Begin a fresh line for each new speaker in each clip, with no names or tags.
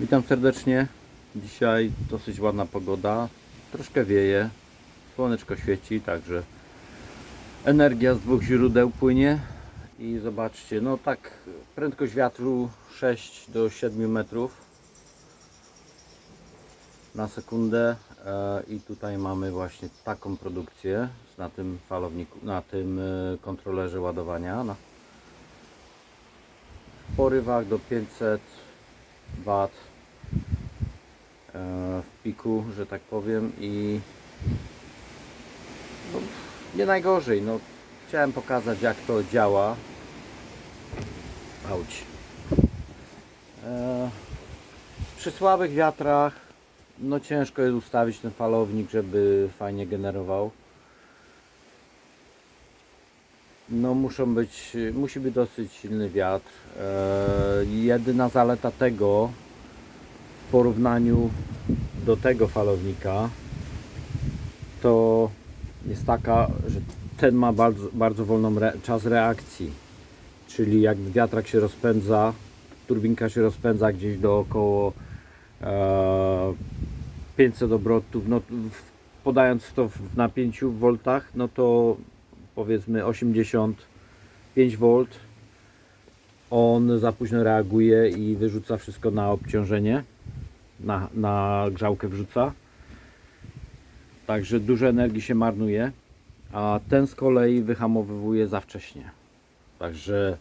Witam serdecznie. Dzisiaj dosyć ładna pogoda. Troszkę wieje. Słoneczko świeci, także energia z dwóch źródeł płynie. I zobaczcie, no tak, prędkość wiatru 6 do 7 metrów na sekundę. E, I tutaj mamy właśnie taką produkcję na tym falowniku, na tym e, kontrolerze ładowania. W porywach do 500 W e, w piku, że tak powiem i no, nie najgorzej. No, chciałem pokazać jak to działa. Auć. E, przy słabych wiatrach no ciężko jest ustawić ten falownik, żeby fajnie generował. No muszą być, musi być dosyć silny wiatr. E, jedyna zaleta tego w porównaniu do tego falownika to jest taka, że ten ma bardzo, bardzo wolną re, czas reakcji. Czyli jak wiatrak się rozpędza, turbinka się rozpędza gdzieś do około e, 500 obrotów, no, w- podając to w- na 5 V, no to powiedzmy 85 V on za późno reaguje i wyrzuca wszystko na obciążenie, na, na grzałkę wrzuca. Także dużo energii się marnuje, a ten z kolei wyhamowywuje za wcześnie. Także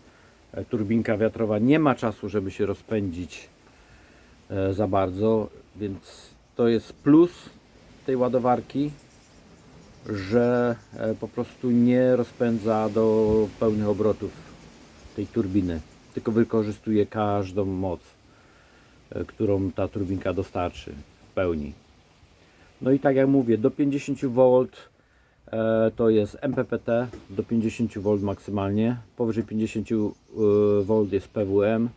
e, turbinka wiatrowa nie ma czasu, żeby się rozpędzić e, za bardzo, więc to jest plus tej ładowarki, że e, po prostu nie rozpędza do pełnych obrotów tej turbiny, tylko wykorzystuje każdą moc, e, którą ta turbinka dostarczy w pełni. No i tak jak mówię, do 50 V e, to jest MPPT, do 50 V maksymalnie, powyżej 50 V jest PWM,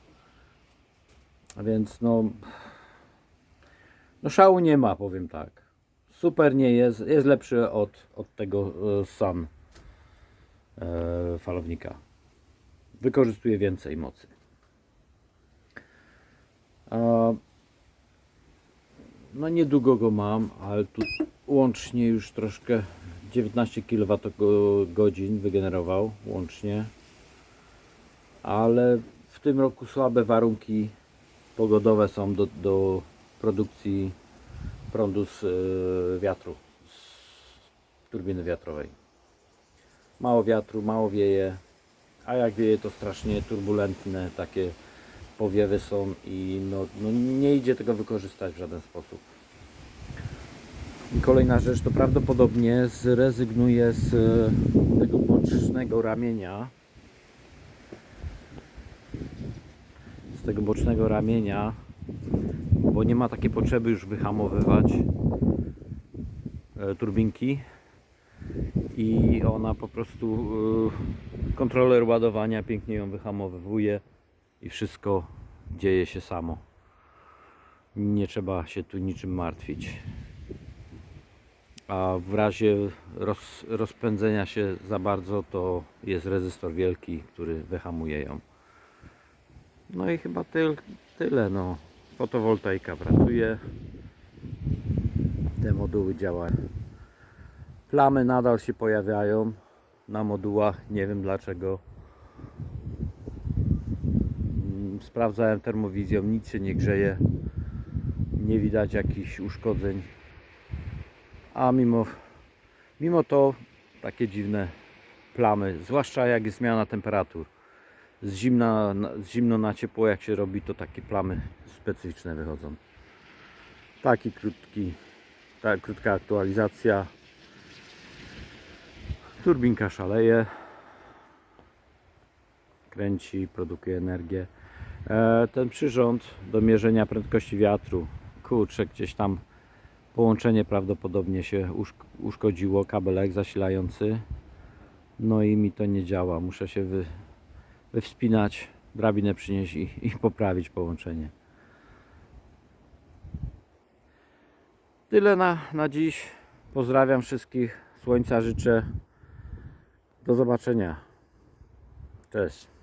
więc no, no szału nie ma, powiem tak. Super nie jest, jest lepszy od, od tego e, Sun e, falownika. Wykorzystuje więcej mocy. No niedługo go mam, ale tu łącznie już troszkę 19 kWh wygenerował łącznie. Ale w tym roku słabe warunki pogodowe są do, do produkcji prądu z e, wiatru, z turbiny wiatrowej. Mało wiatru, mało wieje, a jak wieje to strasznie turbulentne takie powiewy są i no, no nie idzie tego wykorzystać w żaden sposób. I kolejna rzecz, to prawdopodobnie zrezygnuję z e, tego bocznego ramienia. Z tego bocznego ramienia, bo nie ma takiej potrzeby już wyhamowywać e, turbinki i ona po prostu e, kontroler ładowania pięknie ją wyhamowywuje i wszystko dzieje się samo. Nie trzeba się tu niczym martwić. A w razie roz, rozpędzenia się za bardzo, to jest rezystor wielki, który wyhamuje ją. No i chyba tyl, tyle. No. Fotowoltaika pracuje. Te moduły działają. Plamy nadal się pojawiają na modułach. Nie wiem dlaczego. Mm, Sprawdzałem termowizją, nic się nie grzeje. Nie widać jakichś uszkodzeń. A mimo, mimo to takie dziwne plamy, zwłaszcza jak jest zmiana temperatur. Z, zimna, na- z zimno na ciepło jak się robi, to takie plamy specyficzne wychodzą. Taki krótki, ta krótka aktualizacja. Turbinka szaleje. Kręci, produkuje energię. E, ten przyrząd do mierzenia prędkości wiatru. Kurczę, gdzieś tam połączenie prawdopodobnie się uszk- uszkodziło, kabelek zasilający. No i mi to nie działa. Muszę się wy, wywspinać, drabinę przynieść i, i poprawić połączenie. Tyle na, na dziś. Pozdrawiam wszystkich. Słońca życzę. Do zobaczenia. Cześć.